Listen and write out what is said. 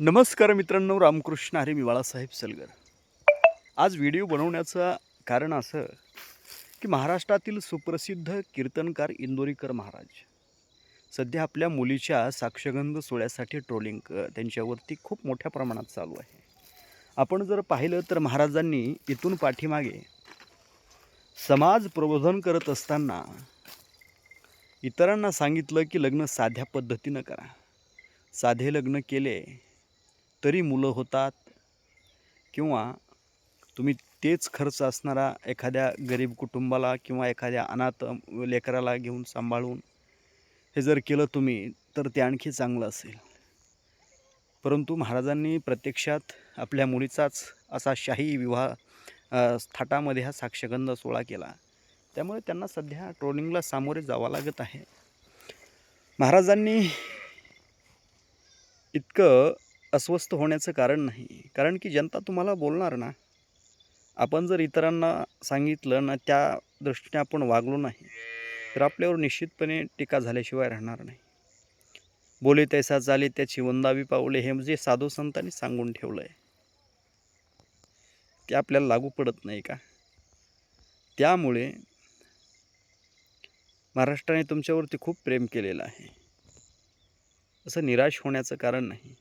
नमस्कार मित्रांनो रामकृष्ण हरे मी बाळासाहेब सलगर. आज व्हिडिओ बनवण्याचं कारण असं की महाराष्ट्रातील सुप्रसिद्ध कीर्तनकार इंदोरीकर महाराज सध्या आपल्या मुलीच्या साक्षगंध सोहळ्यासाठी ट्रोलिंग त्यांच्यावरती खूप मोठ्या प्रमाणात चालू आहे. आपण जर पाहिलं तर महाराजांनी इथून पाठीमागे समाज प्रबोधन करत असताना इतरांना सांगितलं की लग्न साध्या पद्धतीनं करा. साधे लग्न केले तरी मुलं होतात किंवा तुम्ही तेच खर्च असणारा एखाद्या गरीब कुटुंबाला किंवा एखाद्या अनाथ लेकराला घेऊन सांभाळून हे जर केलं तुम्ही तर ते आणखी चांगलं असेल. परंतु महाराजांनी प्रत्यक्षात आपल्या मुलीचाच असा शाही विवाह थाटामध्ये हा साक्षगंध सोहळा केला. त्यामुळे त्यांना सध्या ट्रोलिंगला सामोरे जावं लागत आहे. महाराजांनी इतकं अस्वस्थ होण्याचं कारण नाही. कारण की जनता तुम्हाला बोलणार ना आपण जर इतरांना सांगितलं ना त्या दृष्टीने आपण वागलो नाही तर आपल्यावर निश्चितपणे टीका झाल्याशिवाय राहणार नाही. बोले तैसा चाले त्याची वंदावी पावले हे जे साधू संतांनी सांगून ठेवलं आहे ते आपल्याला लागू पडत नाही का? त्यामुळे महाराष्ट्राने तुमच्यावरती खूप प्रेम केलेलं आहे. असं निराश होण्याचं कारण नाही.